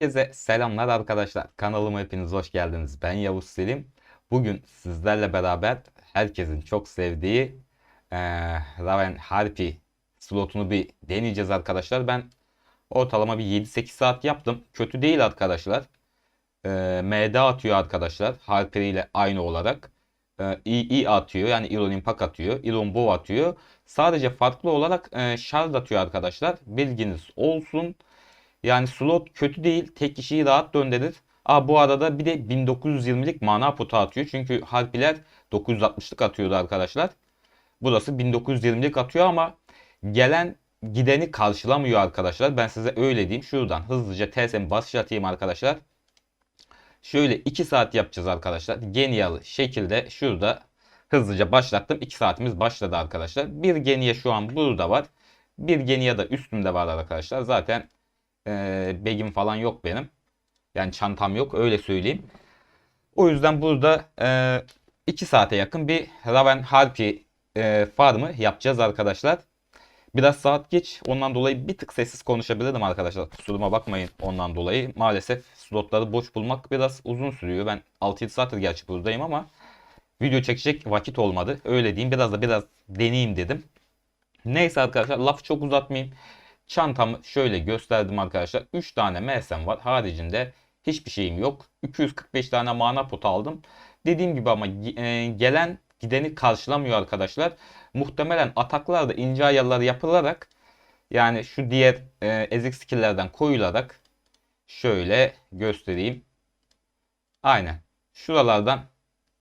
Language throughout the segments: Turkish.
Herkese selamlar arkadaşlar. Kanalıma hepiniz hoş geldiniz. Ben Yavuz Selim. Bugün sizlerle beraber herkesin çok sevdiği eee Raven Harpy slotunu bir deneyeceğiz arkadaşlar. Ben ortalama bir 7-8 saat yaptım. Kötü değil arkadaşlar. Eee MD atıyor arkadaşlar. Harpy ile aynı olarak. Eee EE atıyor. Yani Iron Impact atıyor. Iron Bow atıyor. Sadece farklı olarak eee Shard atıyor arkadaşlar. Bilginiz olsun. Yani slot kötü değil. Tek kişiyi rahat döndürür. Aa, bu arada bir de 1920'lik mana potu atıyor. Çünkü harpiler 960'lık atıyordu arkadaşlar. Burası 1920'lik atıyor ama gelen gideni karşılamıyor arkadaşlar. Ben size öyle diyeyim. Şuradan hızlıca TSM basış atayım arkadaşlar. Şöyle 2 saat yapacağız arkadaşlar. Genial şekilde şurada hızlıca başlattım. 2 saatimiz başladı arkadaşlar. Bir geniye şu an burada var. Bir geniye de üstümde var arkadaşlar. Zaten e, begim falan yok benim. Yani çantam yok öyle söyleyeyim. O yüzden burada 2 saate yakın bir Raven Harpy e, farmı yapacağız arkadaşlar. Biraz saat geç. Ondan dolayı bir tık sessiz konuşabilirim arkadaşlar. Kusuruma bakmayın ondan dolayı. Maalesef slotları boş bulmak biraz uzun sürüyor. Ben 6-7 saattir gerçi buradayım ama video çekecek vakit olmadı. Öyle diyeyim. Biraz da biraz deneyeyim dedim. Neyse arkadaşlar lafı çok uzatmayayım. Çantamı şöyle gösterdim arkadaşlar. 3 tane MSM var. Haricinde hiçbir şeyim yok. 245 tane mana potu aldım. Dediğim gibi ama e, gelen gideni karşılamıyor arkadaşlar. Muhtemelen ataklarda ince ayarlar yapılarak yani şu diğer e, ezik skill'lerden koyularak şöyle göstereyim. Aynen. Şuralardan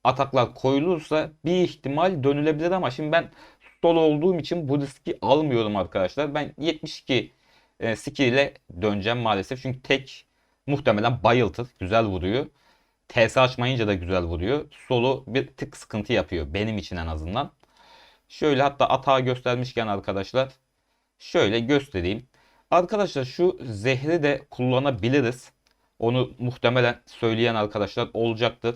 ataklar koyulursa bir ihtimal dönülebilir ama şimdi ben solo olduğum için bu riski almıyorum arkadaşlar. Ben 72 e, skill ile döneceğim maalesef. Çünkü tek muhtemelen bayıltır. Güzel vuruyor. TS açmayınca da güzel vuruyor. Solo bir tık sıkıntı yapıyor. Benim için en azından. Şöyle hatta atağı göstermişken arkadaşlar. Şöyle göstereyim. Arkadaşlar şu zehri de kullanabiliriz. Onu muhtemelen söyleyen arkadaşlar olacaktır.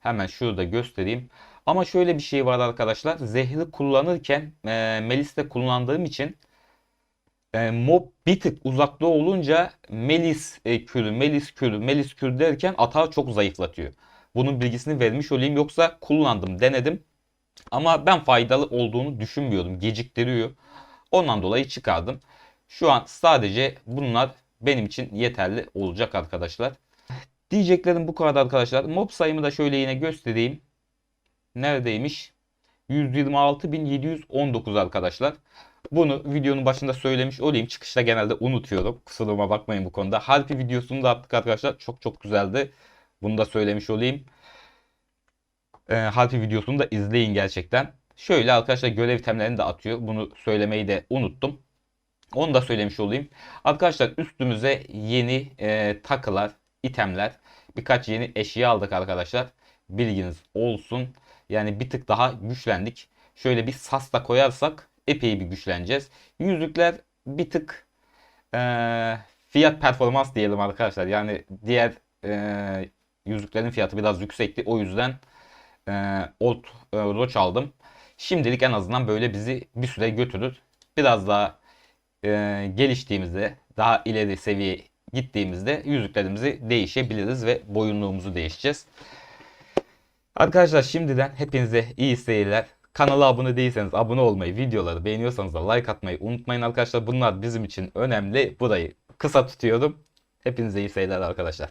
Hemen şurada göstereyim. Ama şöyle bir şey var arkadaşlar. Zehri kullanırken e, Melis'te kullandığım için e, mob bir tık uzakta olunca Melis e, kürü, Melis kürü, Melis kürü derken atağı çok zayıflatıyor. Bunun bilgisini vermiş olayım. Yoksa kullandım, denedim. Ama ben faydalı olduğunu düşünmüyordum. Geciktiriyor. Ondan dolayı çıkardım. Şu an sadece bunlar benim için yeterli olacak arkadaşlar. Diyeceklerim bu kadar arkadaşlar. Mob sayımı da şöyle yine göstereyim. Neredeymiş? 126.719 arkadaşlar. Bunu videonun başında söylemiş olayım. Çıkışta genelde unutuyorum. Kusuruma bakmayın bu konuda. Harpi videosunu da attık arkadaşlar. Çok çok güzeldi. Bunu da söylemiş olayım. Ee, Harpi videosunu da izleyin gerçekten. Şöyle arkadaşlar görev itemlerini de atıyor. Bunu söylemeyi de unuttum. Onu da söylemiş olayım. Arkadaşlar üstümüze yeni e, takılar, itemler, birkaç yeni eşya aldık arkadaşlar. Bilginiz olsun. Yani bir tık daha güçlendik. Şöyle bir sas da koyarsak epey bir güçleneceğiz. Yüzükler bir tık e, fiyat performans diyelim arkadaşlar. Yani diğer e, yüzüklerin fiyatı biraz yüksekti. O yüzden e, Old e, Roach aldım. Şimdilik en azından böyle bizi bir süre götürür. Biraz daha e, geliştiğimizde, daha ileri seviye gittiğimizde yüzüklerimizi değişebiliriz ve boyunluğumuzu değişeceğiz. Arkadaşlar şimdiden hepinize iyi seyirler. Kanala abone değilseniz abone olmayı, videoları beğeniyorsanız da like atmayı unutmayın arkadaşlar. Bunlar bizim için önemli. Burayı kısa tutuyorum. Hepinize iyi seyirler arkadaşlar.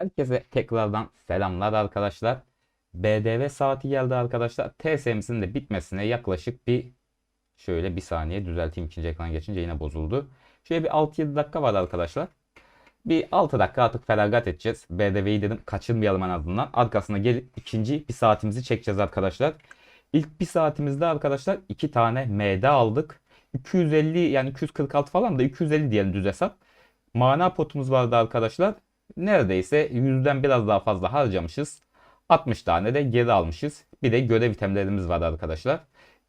Herkese tekrardan selamlar arkadaşlar. BDV saati geldi arkadaşlar. TSM'sinin de bitmesine yaklaşık bir şöyle bir saniye düzelteyim ikinci ekran geçince yine bozuldu. Şöyle bir 6-7 dakika var arkadaşlar. Bir 6 dakika artık feragat edeceğiz. BDV'yi dedim kaçırmayalım en azından. Arkasına gelip ikinci bir saatimizi çekeceğiz arkadaşlar. İlk bir saatimizde arkadaşlar 2 tane MD aldık. 250 yani 246 falan da 250 diyelim düz hesap. Mana potumuz vardı arkadaşlar. Neredeyse yüzden biraz daha fazla harcamışız. 60 tane de geri almışız. Bir de görev itemlerimiz var arkadaşlar.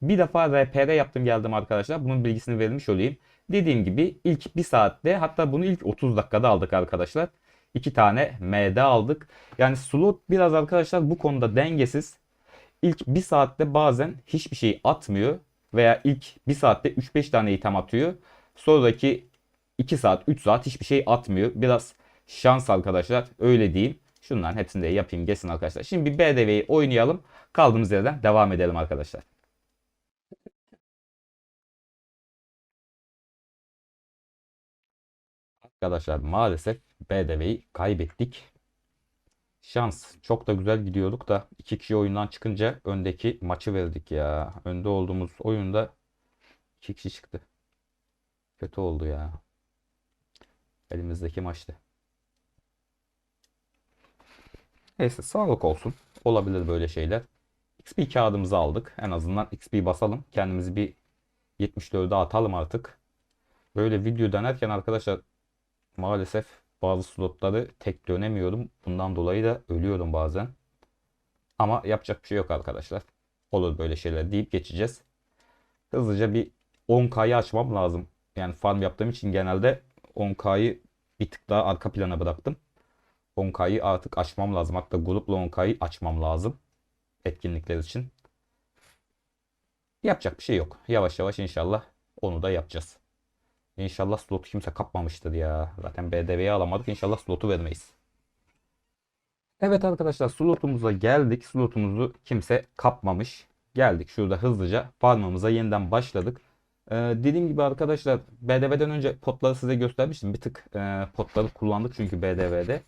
Bir defa RPR yaptım geldim arkadaşlar. Bunun bilgisini vermiş olayım. Dediğim gibi ilk 1 saatte hatta bunu ilk 30 dakikada aldık arkadaşlar. 2 tane MD aldık. Yani slot biraz arkadaşlar bu konuda dengesiz. İlk 1 saatte bazen hiçbir şey atmıyor. Veya ilk 1 saatte 3-5 tane item atıyor. Sonraki 2 saat 3 saat hiçbir şey atmıyor. Biraz şans arkadaşlar öyle diyeyim. Şunların hepsini de yapayım geçsin arkadaşlar. Şimdi bir BDV'yi oynayalım. Kaldığımız yerden devam edelim arkadaşlar. Arkadaşlar maalesef BDV'yi kaybettik. Şans. Çok da güzel gidiyorduk da iki kişi oyundan çıkınca öndeki maçı verdik ya. Önde olduğumuz oyunda iki kişi çıktı. Kötü oldu ya. Elimizdeki maçtı. Neyse sağlık olsun. Olabilir böyle şeyler. XP kağıdımızı aldık. En azından XP basalım. Kendimizi bir 74'e atalım artık. Böyle video denerken arkadaşlar maalesef bazı slotları tek dönemiyorum. Bundan dolayı da ölüyorum bazen. Ama yapacak bir şey yok arkadaşlar. Olur böyle şeyler deyip geçeceğiz. Hızlıca bir 10K'yı açmam lazım. Yani farm yaptığım için genelde 10K'yı bir tık daha arka plana bıraktım. 10K'yı artık açmam lazım. Hatta grupla 10K'yı açmam lazım. Etkinlikler için. Yapacak bir şey yok. Yavaş yavaş inşallah onu da yapacağız. İnşallah slotu kimse kapmamıştır ya. Zaten BDV'yi alamadık. İnşallah slotu vermeyiz. Evet arkadaşlar slotumuza geldik. Slotumuzu kimse kapmamış. Geldik şurada hızlıca farmımıza yeniden başladık. Ee, dediğim gibi arkadaşlar BDV'den önce potları size göstermiştim. Bir tık e, potları kullandık çünkü BDV'de.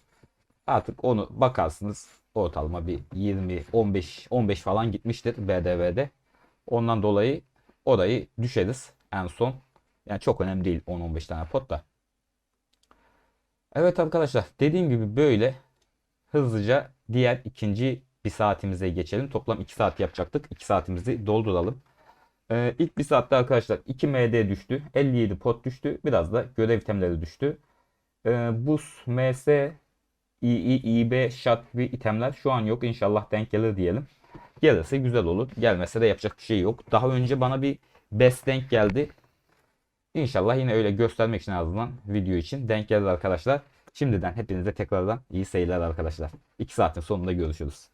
Artık onu bakarsınız ortalama bir 20 15 15 falan gitmiştir BDV'de. Ondan dolayı orayı düşeriz en son. Yani çok önemli değil 10-15 tane pot da. Evet arkadaşlar dediğim gibi böyle hızlıca diğer ikinci bir saatimize geçelim. Toplam 2 saat yapacaktık. 2 saatimizi dolduralım. Ee, ilk bir saatte arkadaşlar 2 MD düştü. 57 pot düştü. Biraz da görev itemleri düştü. Ee, buz, MS, II, IB, shot gibi itemler şu an yok. İnşallah denk gelir diyelim. Gelirse güzel olur. Gelmese de yapacak bir şey yok. Daha önce bana bir best denk geldi. İnşallah yine öyle göstermek için azından video için denk gelir arkadaşlar. Şimdiden hepinize tekrardan iyi seyirler arkadaşlar. 2 saatin sonunda görüşürüz.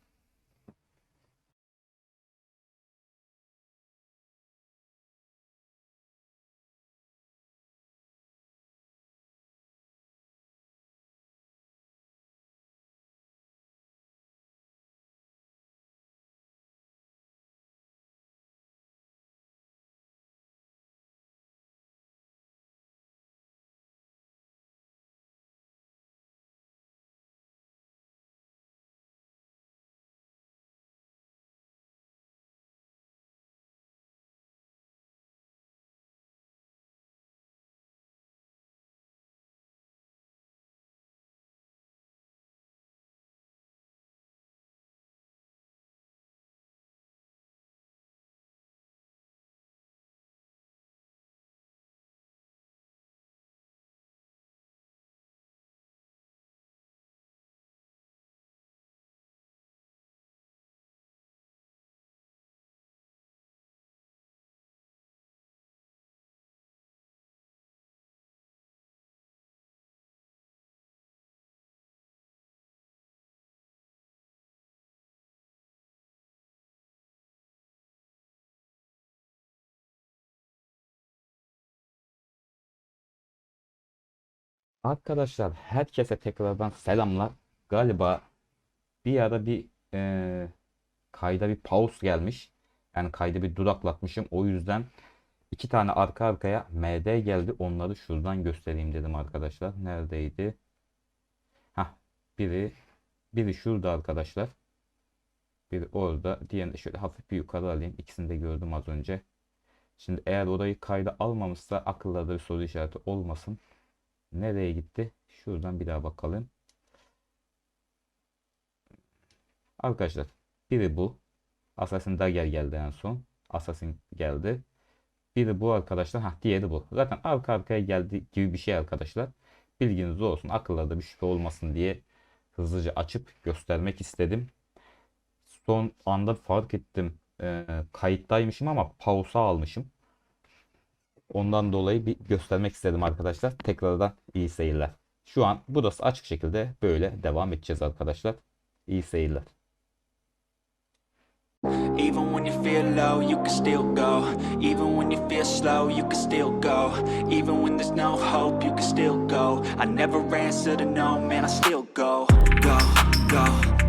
Arkadaşlar herkese tekrardan selamlar. Galiba bir ara bir eee, kayda bir pause gelmiş. Yani kaydı bir duraklatmışım. O yüzden iki tane arka arkaya MD geldi. Onları şuradan göstereyim dedim arkadaşlar. Neredeydi? Hah, biri biri şurada arkadaşlar. Biri orada. Diğerini şöyle hafif bir yukarı alayım. İkisini de gördüm az önce. Şimdi eğer orayı kayda almamışsa akıllarda bir soru işareti olmasın. Nereye gitti? Şuradan bir daha bakalım. Arkadaşlar biri bu. Assassin Dagger geldi en son. Assassin geldi. Biri bu arkadaşlar. Ha diğeri bu. Zaten arka arkaya geldi gibi bir şey arkadaşlar. Bilginiz olsun. Akıllarda bir şüphe olmasın diye hızlıca açıp göstermek istedim. Son anda fark ettim. Ee, kayıttaymışım ama pausa almışım. Ondan dolayı bir göstermek istedim arkadaşlar. Tekrardan iyi seyirler. Şu an burası açık şekilde böyle devam edeceğiz arkadaşlar. İyi seyirler. Even when you feel low, you can still go. Even when you feel slow, you can still go. Even when there's no hope, you can still go. I never answer to no, man, I still go. Go, go,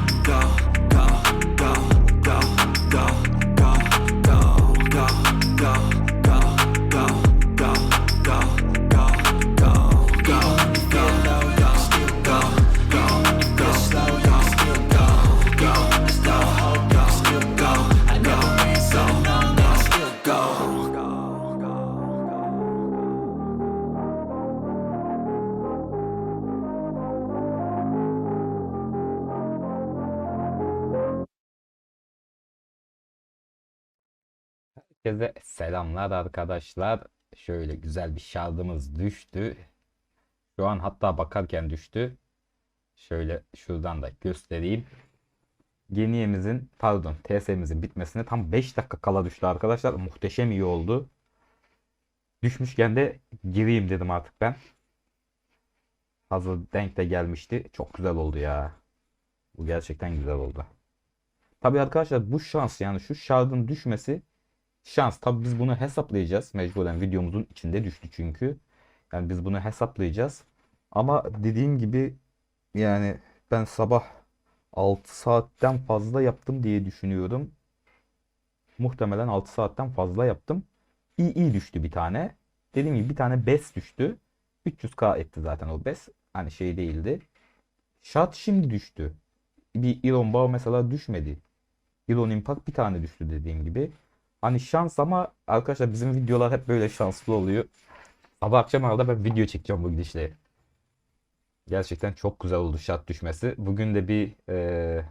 Herkese selamlar arkadaşlar. Şöyle güzel bir şardımız düştü. Şu an hatta bakarken düştü. Şöyle şuradan da göstereyim. Geniyemizin pardon TS'mizin bitmesine tam 5 dakika kala düştü arkadaşlar. Muhteşem iyi oldu. Düşmüşken de gireyim dedim artık ben. Hazır denk de gelmişti. Çok güzel oldu ya. Bu gerçekten güzel oldu. Tabii arkadaşlar bu şans yani şu şardın düşmesi şans. Tabii biz bunu hesaplayacağız. Mecburen videomuzun içinde düştü çünkü. Yani biz bunu hesaplayacağız. Ama dediğim gibi yani ben sabah 6 saatten fazla yaptım diye düşünüyorum. Muhtemelen 6 saatten fazla yaptım. İyi iyi düştü bir tane. Dediğim gibi bir tane BES düştü. 300k etti zaten o BES. Hani şey değildi. Shot şimdi düştü. Bir Elon Bağ mesela düşmedi. Elon Impact bir tane düştü dediğim gibi. Hani şans ama arkadaşlar bizim videolar hep böyle şanslı oluyor. Sabah akşam arada ben video çekeceğim bu gidişle. Gerçekten çok güzel oldu şat düşmesi. Bugün de bir eee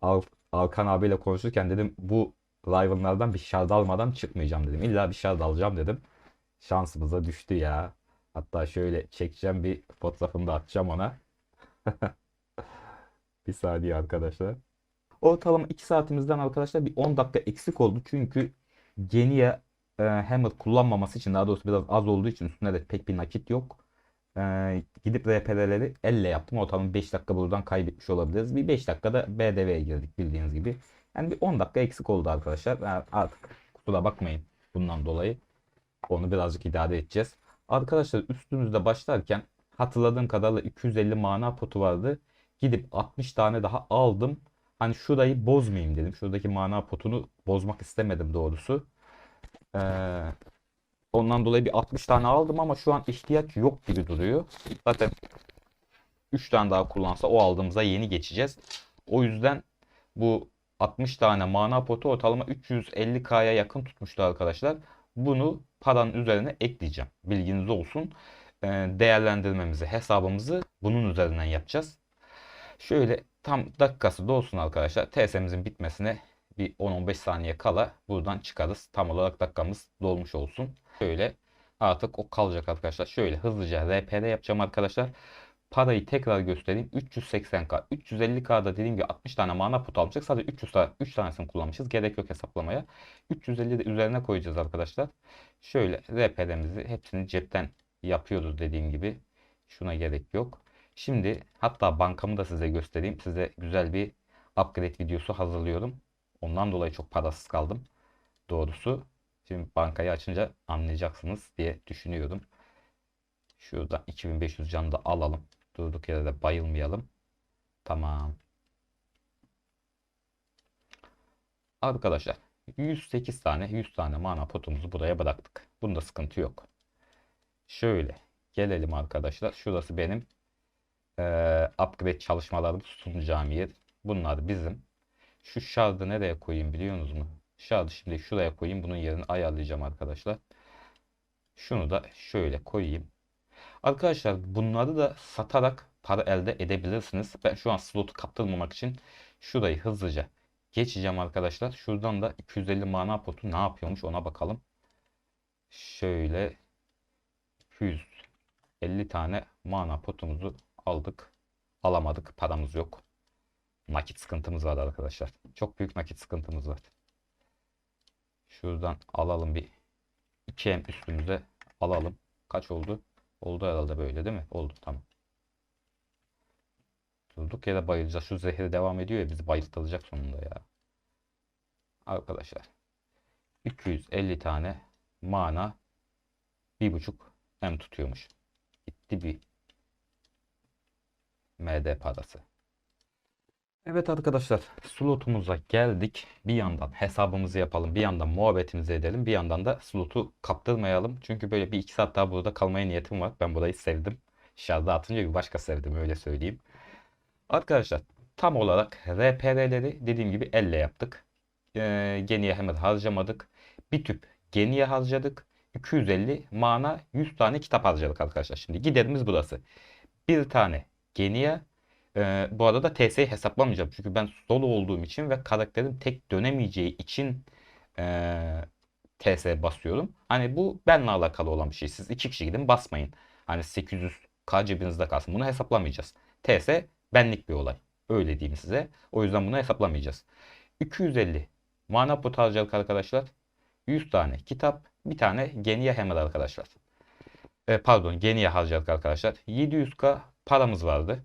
Al- Alkan abiyle konuşurken dedim bu live'lardan bir şard almadan çıkmayacağım dedim. İlla bir şard alacağım dedim. Şansımıza düştü ya. Hatta şöyle çekeceğim bir fotoğrafını da atacağım ona. Bir saniye arkadaşlar. Ortalama 2 saatimizden arkadaşlar bir 10 dakika eksik oldu. Çünkü Geniye e, Hammer kullanmaması için daha doğrusu biraz az olduğu için üstünde de pek bir nakit yok. E, gidip RPR'leri elle yaptım. Ortalama 5 dakika buradan kaybetmiş olabiliriz. Bir 5 dakikada BDV'ye girdik bildiğiniz gibi. Yani bir 10 dakika eksik oldu arkadaşlar. Yani artık kusura bakmayın bundan dolayı. Onu birazcık idare edeceğiz. Arkadaşlar üstümüzde başlarken hatırladığım kadarıyla 250 mana potu vardı. Gidip 60 tane daha aldım. Hani şurayı bozmayayım dedim. Şuradaki mana potunu bozmak istemedim doğrusu. Ee, ondan dolayı bir 60 tane aldım ama şu an ihtiyaç yok gibi duruyor. Zaten 3 tane daha kullansa o aldığımıza yeni geçeceğiz. O yüzden bu 60 tane mana potu ortalama 350k'ya yakın tutmuştu arkadaşlar. Bunu paranın üzerine ekleyeceğim. Bilginiz olsun. Ee, değerlendirmemizi, hesabımızı bunun üzerinden yapacağız. Şöyle tam dakikası dolsun arkadaşlar. TS'mizin bitmesine bir 10-15 saniye kala buradan çıkarız. Tam olarak dakikamız dolmuş olsun. Şöyle artık o kalacak arkadaşlar. Şöyle hızlıca RPR yapacağım arkadaşlar. Parayı tekrar göstereyim. 380k. 350k'da dediğim gibi 60 tane mana pot almıştık. Sadece 300 tane, 3 tanesini kullanmışız. Gerek yok hesaplamaya. 350 de üzerine koyacağız arkadaşlar. Şöyle RPR'mizi hepsini cepten yapıyoruz dediğim gibi. Şuna gerek yok. Şimdi hatta bankamı da size göstereyim. Size güzel bir upgrade videosu hazırlıyorum. Ondan dolayı çok parasız kaldım. Doğrusu. Şimdi bankayı açınca anlayacaksınız diye düşünüyorum. Şurada 2500 canı da alalım. Durduk yere de bayılmayalım. Tamam. Arkadaşlar 108 tane 100 tane mana potumuzu buraya bıraktık. Bunda sıkıntı yok. Şöyle gelelim arkadaşlar. Şurası benim eee, upgrade çalışmalarımı sunacağım yer. Bunlar bizim. Şu şardı nereye koyayım biliyorsunuz mu? Şardı şimdi şuraya koyayım. Bunun yerini ayarlayacağım arkadaşlar. Şunu da şöyle koyayım. Arkadaşlar bunları da satarak para elde edebilirsiniz. Ben şu an slotu kaptırmamak için şurayı hızlıca geçeceğim arkadaşlar. Şuradan da 250 mana potu ne yapıyormuş ona bakalım. Şöyle 250 tane mana potumuzu aldık. Alamadık. Paramız yok. nakit sıkıntımız var arkadaşlar. Çok büyük nakit sıkıntımız var. Şuradan alalım bir 2M üstümüze alalım. Kaç oldu? Oldu herhalde böyle değil mi? Oldu tamam. Durduk yere bayılacağız. Şu zehir devam ediyor ya bizi bayıltacak sonunda ya. Arkadaşlar 250 tane mana bir buçuk M tutuyormuş. Gitti bir MD parası. Evet arkadaşlar slotumuza geldik. Bir yandan hesabımızı yapalım. Bir yandan muhabbetimizi edelim. Bir yandan da slotu kaptırmayalım. Çünkü böyle bir iki saat daha burada kalmaya niyetim var. Ben burayı sevdim. Şarjda atınca bir başka sevdim öyle söyleyeyim. Arkadaşlar tam olarak RPR'leri dediğim gibi elle yaptık. Ee, geniye hemen harcamadık. Bir tüp geniye harcadık. 250 mana 100 tane kitap harcadık arkadaşlar. Şimdi giderimiz burası. Bir tane geniye ee, bu arada TS'yi hesaplamayacağım. Çünkü ben solo olduğum için ve karakterim tek dönemeyeceği için ee, TS basıyorum. Hani bu benimle alakalı olan bir şey. Siz iki kişi gidin basmayın. Hani 800k cebinizde kalsın. Bunu hesaplamayacağız. TS benlik bir olay. Öyle diyeyim size. O yüzden bunu hesaplamayacağız. 250 mana pot arkadaşlar. 100 tane kitap. Bir tane geniye hammer arkadaşlar. E, pardon geniye harcadık arkadaşlar. 700k paramız vardı.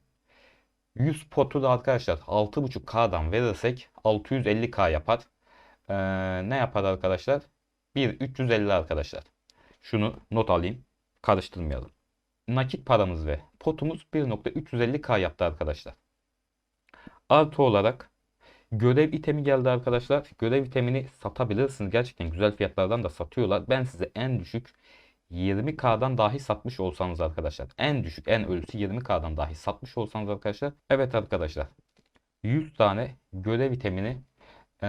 100 potu da arkadaşlar 6.5K'dan verirsek 650K yapar. Ee, ne yapar arkadaşlar? 1.350 arkadaşlar. Şunu not alayım. Karıştırmayalım. Nakit paramız ve potumuz 1.350K yaptı arkadaşlar. Artı olarak görev itemi geldi arkadaşlar. Görev itemini satabilirsiniz. Gerçekten güzel fiyatlardan da satıyorlar. Ben size en düşük 20K'dan dahi satmış olsanız arkadaşlar. En düşük en ölüsü 20K'dan dahi satmış olsanız arkadaşlar. Evet arkadaşlar. 100 tane görev itemini e,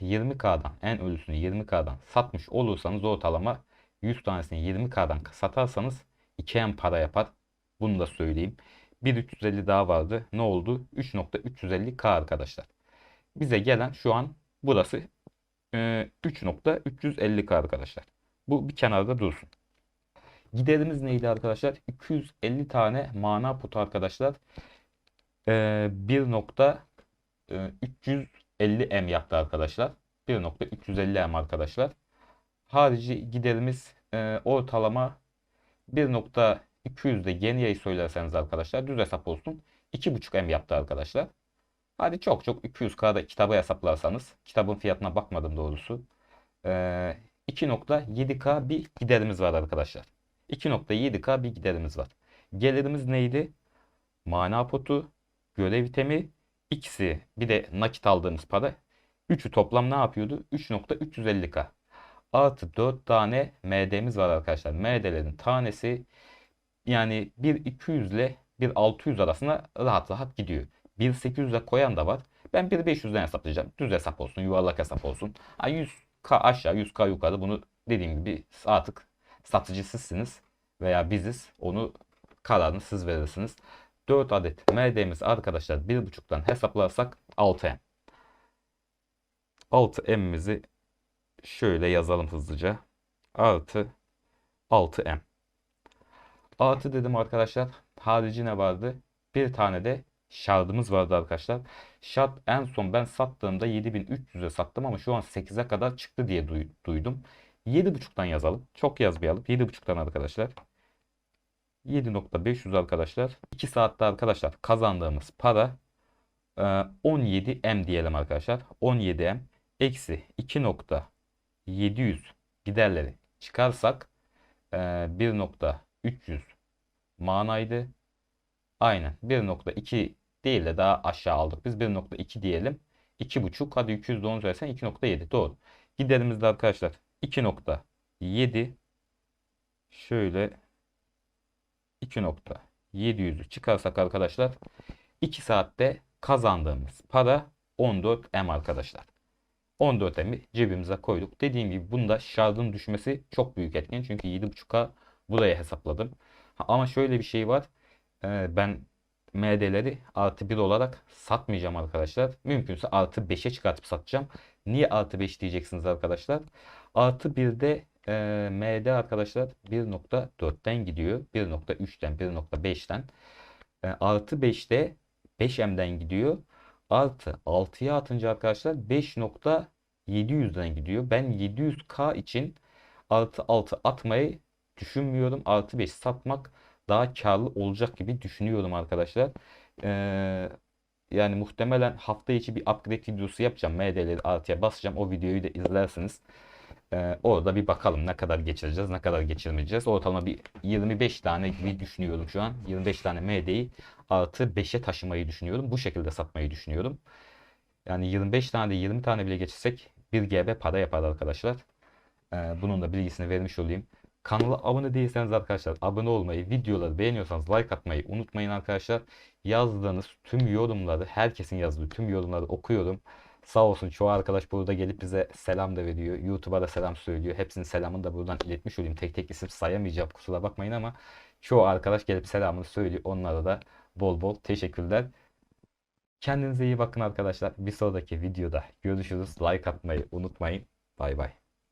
20K'dan en ölüsünü 20K'dan satmış olursanız ortalama 100 tanesini 20K'dan satarsanız 2M para yapar. Bunu da söyleyeyim. 1.350 daha vardı. Ne oldu? 3.350K arkadaşlar. Bize gelen şu an burası e, 3.350K arkadaşlar. Bu bir kenarda dursun. Giderimiz neydi arkadaşlar? 250 tane mana potu arkadaşlar. Ee, 1.350 M yaptı arkadaşlar. 1.350 M arkadaşlar. Harici giderimiz e, ortalama 1.200'de Genia'yı söylerseniz arkadaşlar düz hesap olsun. 2.5 M yaptı arkadaşlar. Hadi çok çok 200K'da kitabı hesaplarsanız kitabın fiyatına bakmadım doğrusu. Ee, 2.7K bir giderimiz var arkadaşlar. 2.7K bir giderimiz var. Gelirimiz neydi? Mana potu, görev itemi, ikisi bir de nakit aldığımız para. Üçü toplam ne yapıyordu? 3.350K. Artı 4 tane MD'miz var arkadaşlar. MD'lerin tanesi yani 1.200 ile 1.600 arasında rahat rahat gidiyor. 1.800'e koyan da var. Ben 1.500'den hesaplayacağım. Düz hesap olsun, yuvarlak hesap olsun. 100K aşağı, 100K yukarı bunu dediğim gibi artık satıcı sizsiniz veya biziz. Onu kararını siz verirsiniz. 4 adet MD'miz arkadaşlar 1.5'tan hesaplarsak 6M. 6M'imizi şöyle yazalım hızlıca. Artı 6M. Artı dedim arkadaşlar. Harici ne vardı? Bir tane de şardımız vardı arkadaşlar. Şart en son ben sattığımda 7300'e sattım ama şu an 8'e kadar çıktı diye duydum. 7.5'tan yazalım. Çok yazmayalım. 7.5'tan arkadaşlar. 7.500 arkadaşlar. 2 saatte arkadaşlar kazandığımız para 17M e, diyelim arkadaşlar. 17M eksi 2.700 giderleri çıkarsak 1.300 e, manaydı. Aynen 1.2 değil de daha aşağı aldık. Biz 1.2 diyelim. 2.5 hadi 200 de onu söylesen 2.7 doğru. Giderimizde arkadaşlar 2.7 şöyle 2.700'ü çıkarsak arkadaşlar 2 saatte kazandığımız para 14M arkadaşlar. 14M'i cebimize koyduk. Dediğim gibi bunda şarjın düşmesi çok büyük etken. Çünkü 7.5'a buraya hesapladım. Ama şöyle bir şey var. Ee, ben MD'leri artı 1 olarak satmayacağım arkadaşlar. Mümkünse artı 5'e çıkartıp satacağım. Niye artı 5 diyeceksiniz arkadaşlar? Artı 1'de e, MD arkadaşlar 1.4'ten gidiyor. 1.3'ten 1.5'ten. E, artı 5'te 5M'den gidiyor. artı 6'ya atınca arkadaşlar 5.700'den gidiyor. Ben 700k için artı 6 atmayı düşünmüyorum. Artı 5 satmak daha karlı olacak gibi düşünüyorum arkadaşlar. Ee, yani muhtemelen hafta içi bir upgrade videosu yapacağım. MD'leri artıya basacağım. O videoyu da izlersiniz. Ee, orada bir bakalım ne kadar geçireceğiz, ne kadar geçirmeyeceğiz. Ortalama bir 25 tane gibi düşünüyorum şu an. 25 tane MD'yi artı 5'e taşımayı düşünüyorum. Bu şekilde satmayı düşünüyorum. Yani 25 tane de 20 tane bile geçirsek 1 GB para yapar arkadaşlar. Ee, bunun da bilgisini vermiş olayım. Kanala abone değilseniz arkadaşlar abone olmayı, videoları beğeniyorsanız like atmayı unutmayın arkadaşlar. Yazdığınız tüm yorumları, herkesin yazdığı tüm yorumları okuyorum. Sağ olsun çoğu arkadaş burada gelip bize selam da veriyor. YouTube'a da selam söylüyor. Hepsinin selamını da buradan iletmiş olayım. Tek tek isim sayamayacağım kusura bakmayın ama çoğu arkadaş gelip selamını söylüyor. Onlara da bol bol teşekkürler. Kendinize iyi bakın arkadaşlar. Bir sonraki videoda görüşürüz. Like atmayı unutmayın. Bay bay.